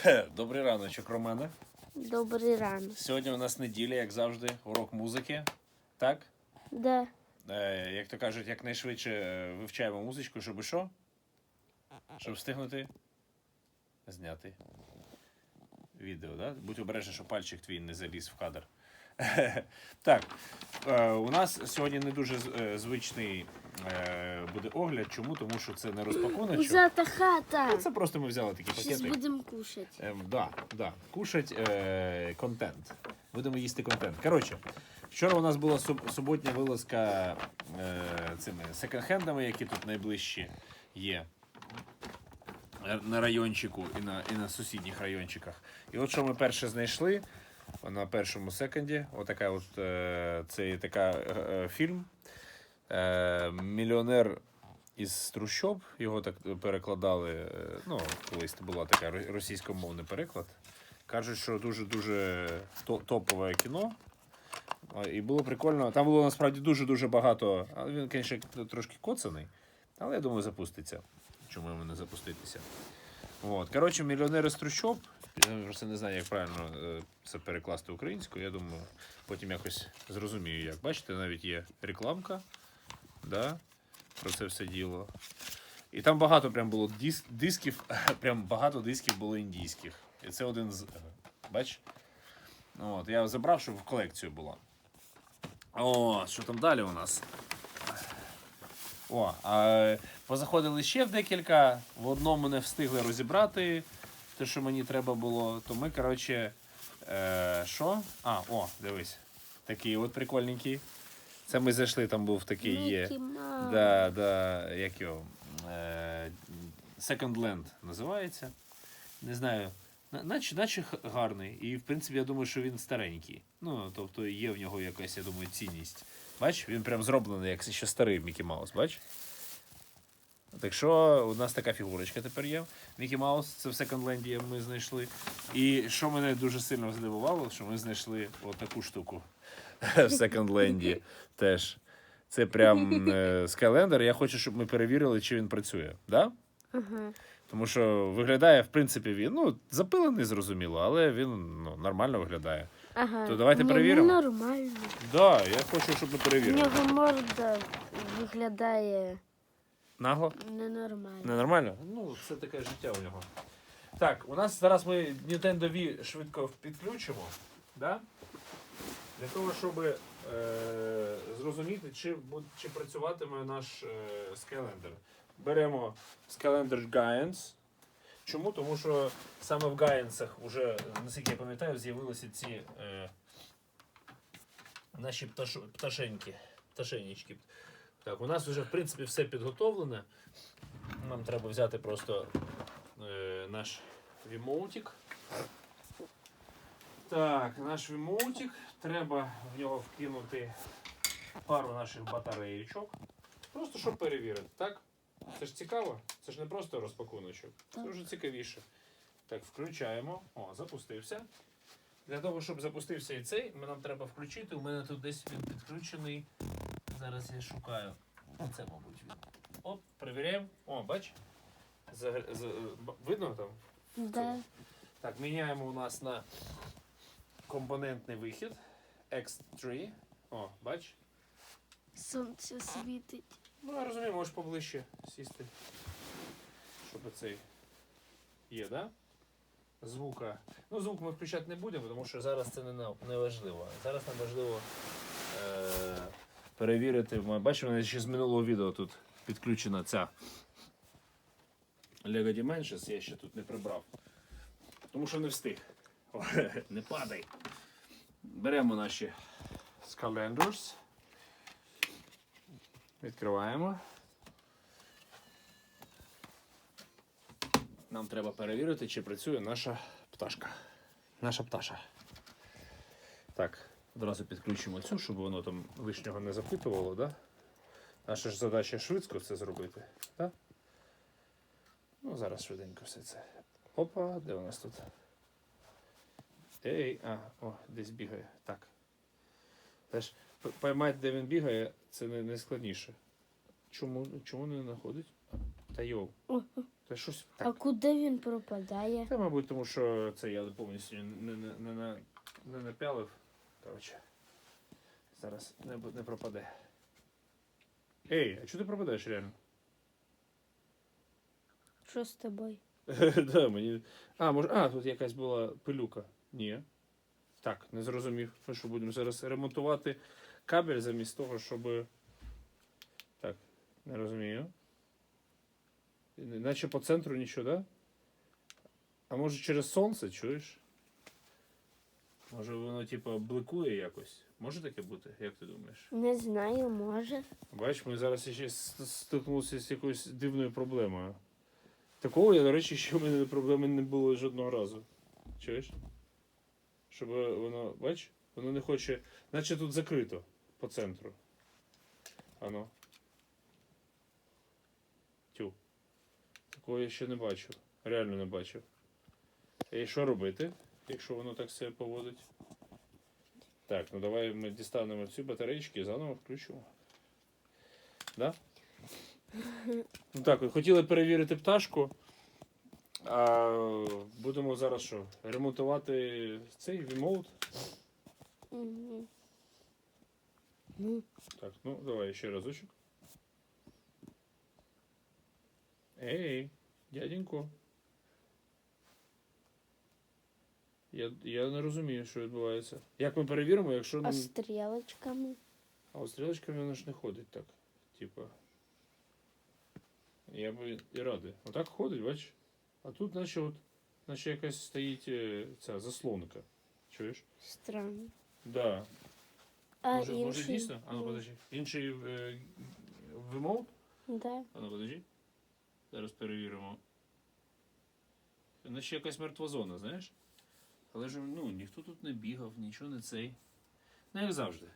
Добрий раночок, Романе. Добрий ранок. Сьогодні у нас неділя, як завжди, урок музики. Так? Да. Е, як то кажуть, якнайшвидше е, вивчаємо музичку, щоб що? Щоб встигнути зняти відео, да? Будь обережний, щоб пальчик твій не заліз в кадр. так, е, у нас сьогодні не дуже е, звичний буде огляд. Чому? Тому що це не розпакуночок. Пузата хата. Це просто ми взяли такі пакети. будем кушать. Ем, да, да. Кушать е, контент. Будемо їсти контент. Коротше, вчора у нас була суб- суботня вилазка е, цими секонд-хендами, які тут найближчі є. е, На райончику і на, і на сусідніх райончиках. І от що ми перше знайшли на першому секонді. Отака от, е, це така е, е, фільм. Е, мільйонер із трущоб. Його так перекладали. е, Ну, колись була така російськомовний переклад. Кажуть, що дуже-дуже топове кіно. І було прикольно. Там було насправді дуже-дуже багато. Він, звісно, трошки коцаний. Але я думаю, запуститься. Чому йому не запуститися? От. Коротше, мільйонери з трущоб. Я просто не знаю, як правильно е, це перекласти українською. Я думаю, потім якось зрозумію, як. Бачите, навіть є рекламка. Да? Про це все діло. І там багато прям було дис- дисків, прям багато дисків було індійських. І це один з. Бач? От, я забрав, щоб в колекцію було. О, що там далі у нас? О, а позаходили ще в декілька. В одному не встигли розібрати те, що мені треба було. То ми, коротше, е, що? А, о, дивись. Такий от прикольненький. Це ми зайшли, там був такий є. Да, да, як його. Е, Second Land називається. Не знаю. Наче, наче гарний. І в принципі, я думаю, що він старенький. Ну, тобто є в нього якась, я думаю, цінність. Бач, він прям зроблений, як ще старий Мікі Маус, бач? Так що у нас така фігурочка тепер є. Мікі Маус, це в Секондленді ми знайшли. І що мене дуже сильно здивувало, що ми знайшли отаку штуку в Секондленді теж. Це прям Skylander. Я хочу, щоб ми перевірили, чи він працює. Да? Ага. Тому що виглядає, в принципі, він ну, запилений, зрозуміло, але він ну, нормально виглядає. Ага. То давайте Ні, перевіримо. Ну, нормально. Да, я хочу, щоб ми У перевірили. нього морда виглядає Нагло? ненормально. Ненормально? Ну, це таке життя у нього. Так, у нас зараз ми Nintendo Wii швидко підключимо. Да? Для того, щоб е, зрозуміти, чи, чи працюватиме наш е, Skylander. Беремо Skylander Giants. Чому? Тому що саме в Giants вже, наскільки я пам'ятаю, з'явилися ці е, наші пташо, пташеньки. Пташенічки. Так, у нас вже в принципі все підготовлене. Нам треба взяти просто е, наш вімоутик. Так, наш вімоутик. Треба в нього вкинути пару наших батареїчок. Просто щоб перевірити, так? Це ж цікаво. Це ж не просто розпакуночок. Це вже цікавіше. Так, включаємо. О, запустився. Для того, щоб запустився і цей, нам треба включити. У мене тут десь він підключений. Зараз я шукаю. Це, мабуть, він. Оп, перевіряємо. О, бач. Загр- з- Видно там? Да. Так, міняємо у нас на компонентний вихід. X3. О, бач. Сонце світить. Ну, я розумію, можеш поближче сісти. Щоб цей є, да? Звука. Ну, звук ми включати не будемо, тому що зараз це не, на- не важливо. Зараз нам важливо е- перевірити. Ми- Бачимо, у мене ще з минулого відео тут підключена ця Lego Dimensions, я ще тут не прибрав. Тому що не встиг. Не падай. Беремо наші Skylanders. Відкриваємо. Нам треба перевірити, чи працює наша пташка. Наша пташа. Так, одразу підключимо цю, щоб воно там лишнього не запитувало, да? Наша ж задача швидко це зробити. Да? Ну, зараз швиденько все це. Опа, де у нас тут? Ей, а, о, десь бігає. Так. Теж поймати, де він бігає, це не. Чому, чому не знаходить? Та йоу. Та щось А куди він пропадає? Та, мабуть, тому що це я повністю не, не, не, не, не напялив. Коротше. Зараз не, не пропаде. Ей, а чого ти пропадаєш реально? Що з тобою? да, мені... А, може. А, тут якась була пилюка. Ні. Так, не зрозумів. Ми що будемо зараз ремонтувати кабель замість того, щоб. Так, не розумію. Наче по центру нічого, да? А може через сонце, чуєш? Може воно, типу, бликує якось. Може таке бути, як ти думаєш? Не знаю, може. Бач, ми зараз ще стикнулися з якоюсь дивною проблемою. Такого, я, до речі, ще в мене проблеми не було жодного разу. Чуєш? Щоб воно, бач, воно не хоче. Наче тут закрито по центру. Ано. Тю. Такого я ще не бачив. Реально не бачив. І що робити, якщо воно так себе поводить? Так, ну давай ми дістанемо цю батареєчки і заново включимо. Да? Ну так, хотіли перевірити пташку. А будемо зараз що? Ремонтувати цей вімоут. Угу. Ну, Так, ну давай ще разочок. Ей, дяденько. Я, я не розумію, що відбувається. Як ми перевіримо, якщо а нам. стрілочками? А от стрілочками воно ж не ходить так. Типа. Я би і радий. Отак ходить, бач? А тут, наче, от, наче якась стоїть е, ця заслонка. Чуєш? Странно. Да. А може, інший? може дійсно? А ну Ну, подожди. Інший е, вимов? Да. А ну подожди. Зараз перевіримо. Наче якась мертва зона, знаєш? Але ж ну, ніхто тут не бігав, нічого не цей. Ну, як завжди.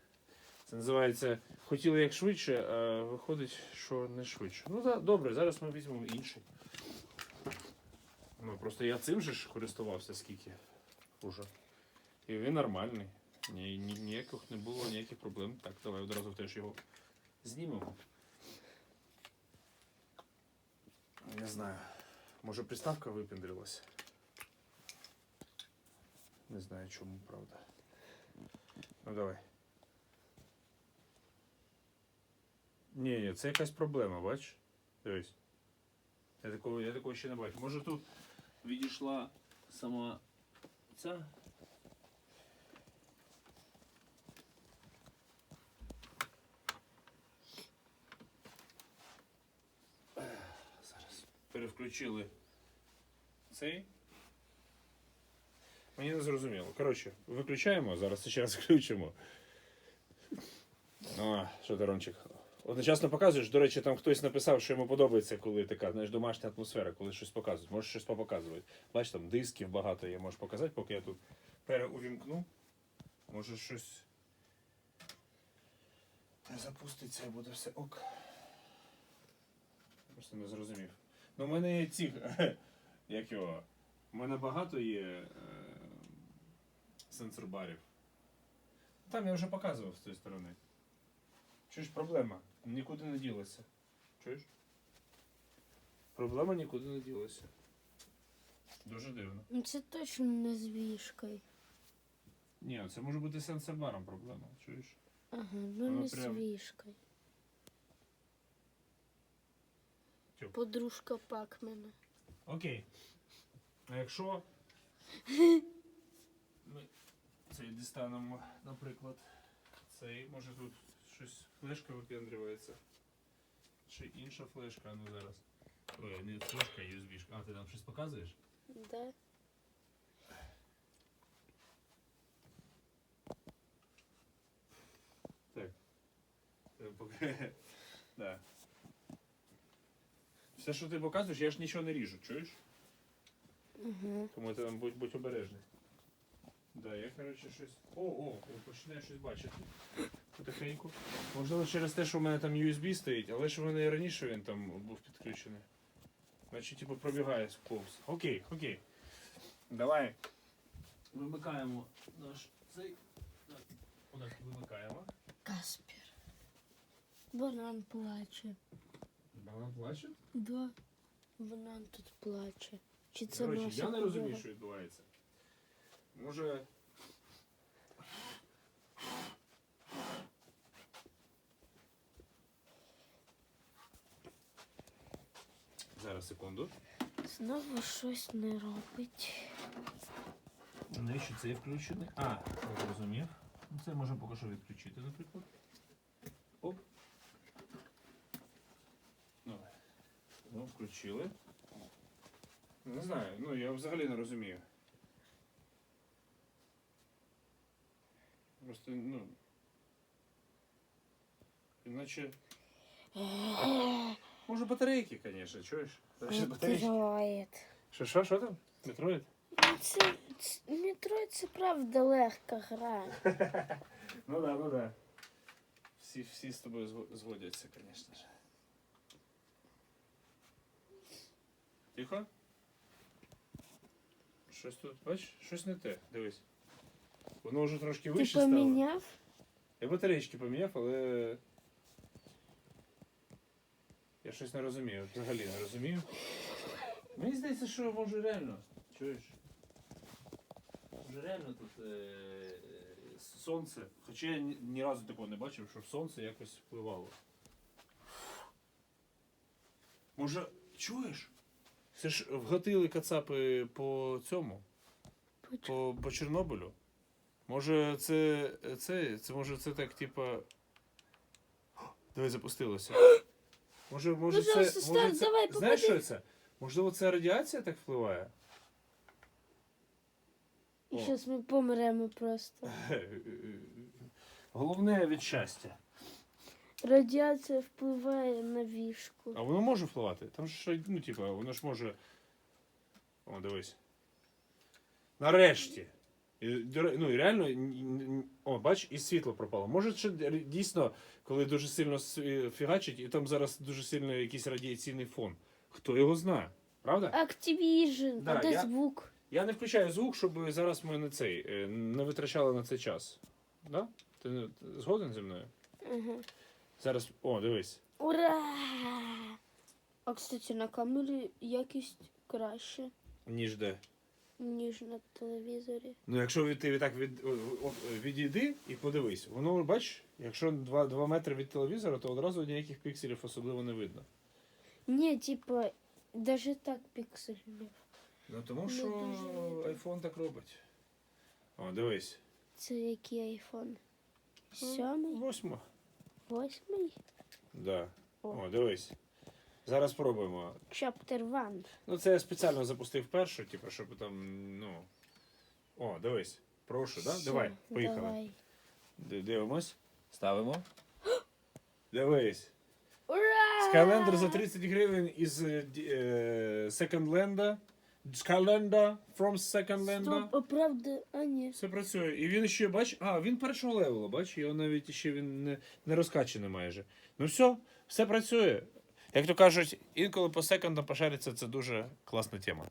Це називається хотіли як швидше, а виходить, що не швидше. Ну так, добре, зараз ми візьмемо інший. Ну, просто я цим же ж користувався скільки уже. І він нормальний. Ні, ні, ніяких не було ніяких проблем. Так, давай одразу теж його знімемо. Не знаю. Може приставка випендрилась? Не знаю чому, правда. Ну давай. Ні, ні, це якась проблема, бач? Дивись. Я такого, я такого ще не бачу. Може тут відійшла сама ця. Зараз. Перевключили цей. Мені не зрозуміло. Коротше, виключаємо, зараз ще раз включимо. А, що ти, Ромчик? Одночасно показуєш. До речі, там хтось написав, що йому подобається, коли така, знаєш, домашня атмосфера, коли щось показують. Можеш щось попоказувати. Бачиш, там дисків багато є, можеш показати, поки я тут переувімкну. Може щось. Запуститься і буде все ок. Просто не зрозумів. Ну, в мене є ці. Як його? У мене багато є е, сенсор-барів. Там я вже показував з тої сторони. Чуєш, проблема? Нікуди не ділася. Чуєш? Проблема нікуди не ділася. Дуже дивно. Ну, Це точно не з вішкою. Ні, це може бути сенсор-баром проблема, чуєш? Ага, ну Воно не з вішкою. Тю. Подружка Пакмена. Окей. А якщо ми цей дістанемо, наприклад, цей, може тут щось флешка випендрюється. Чи інша флешка, ну зараз. Ой, не флешка, а USB. А, ти там щось показуєш? Да? Так. Е, поки- Да. Все, що ти показуєш, я ж нічого не ріжу, чуєш? Угу. Тому ти там будь, будь обережний. Да, я, коротше, щось. О, о, починаю щось бачити. Потихеньку. Можливо, через те, що в мене там USB стоїть, але ж в мене і раніше він там був підключений. Значить, типу, пробігає повз. Окей, окей. Давай. Вимикаємо наш цей. Так, вимикаємо. Каспер. Банан плаче. Банан плаче? Да. Вона тут плаче. Чи це наша я не розумію, що відбувається. Може. Зараз секунду. Знову щось не робить. Навіщо це включений? А, я зрозумів. Ну, Це можна поки що відключити, наприклад. Оп. Ну, ну включили. Не знаю, ну я взагалі не розумію. Просто, ну. Іначе. Може батарейки, звісно, чуєш? Значить, батарейки. Метроїд. Що, що, що там? Метроїд? Це, це метроїд це правда легка гра. Ну да, ну да. Всі, всі з тобою зго- згодяться, звісно ж. Тихо? Щось тут, бачиш, щось не те, дивись. Воно вже трошки Ти вище стало. поміняв? Я батарейки поміняв, але. Я щось не розумію, взагалі не розумію. Мені здається, що може реально. Чуєш? Може реально тут е- е, сонце. Хоча я ні, ні разу такого не бачив, щоб сонце якось впливало. Може, чуєш? Це ж вгатили кацапи по цьому, по, по Чорнобилю. Може, це, це, це може це так, типа. Давай запустилося. Може, може, це, Пожалуйста, може став, це. давай, Знаєш, попади. що це? Можливо, це радіація так впливає? І О. зараз ми помремо просто. Головне від щастя. Радіація впливає на вішку. А воно може впливати? Там ж, ну, типа, воно ж може. О, дивись. Нарешті. І, ну, і реально, о, бач, і світло пропало. Може, ще дійсно, коли дуже сильно фігачить, і там зараз дуже сильно якийсь радіаційний фон. Хто його знає? Правда? Activision, Да, а де я- звук? Я не включаю звук, щоб зараз ми не цей е, не витрачали на це час. Да? Ти згоден зі мною? Ага. Зараз. О, дивись. Ура! А кстати, на камері якість краще, Ніж де. Ніж на телевізорі. Ну, якщо ти так від, відійди і подивись, воно бач, якщо 2, 2 метри від телевізора, то одразу ніяких пікселів особливо не видно. Ні, типа, даже так пікселів. Ну тому що айфон так робить. О, дивись. Це який айфон? Сьомий? Восьмо. Восьмий? Да. О. О, дивись. Зараз спробуємо. Chapter One. Ну, це я спеціально запустив першу, типу, щоб там, ну. О, дивись. Прошу, да? Все, Давай, поїхали. Давай. Д- Дивимось. Ставимо. Дивись. Ура! Skylender за 30 гривень із е, ді- е, Second Land. Skylender from Second Land. Стоп, а правда, а ні. Все працює. І він ще, бач, а, він першого левела, бач, його навіть ще він не, не розкачаний майже. Ну все, все працює. Як то кажуть, інколи по секундам пошариться, це дуже класна тема.